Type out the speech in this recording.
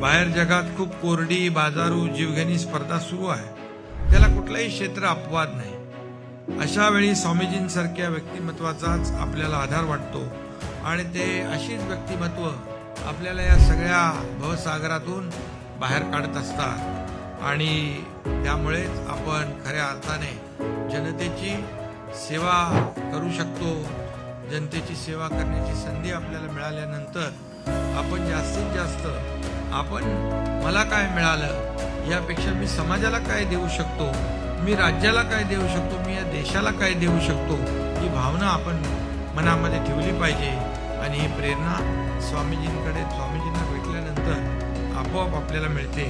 बाहेर जगात खूप कोरडी बाजारू जीवघेणी स्पर्धा सुरू आहे. त्याला कुठलाही क्षेत्र अपवाद नाही. अशा वेळी स्वामीजींसारख्या व्यक्तिमत्वाचाच आपल्याला आधार वाटतो आणि ते अशीच व्यक्तिमत्व आपल्याला या सगळ्या भवसागरातून बाहेर काढत असतात. आणि त्यामुळेच आपण खऱ्या अर्थाने जनतेची सेवा करू शकतो. जनतेची सेवा करण्याची संधी आपल्याला मिळाल्यानंतर आपण जास्तीत जास्त आपण मला काय मिळालं यापेक्षा मी समाजाला काय देऊ शकतो? मी राज्याला काय देऊ शकतो? मी या देशाला काय देऊ शकतो? ही भावना आपण मनामध्ये ठेवली पाहिजे. आणि ही प्रेरणा स्वामीजींकडे स्वामीजींना भेटल्यानंतर आपोआप आपल्याला मिळते.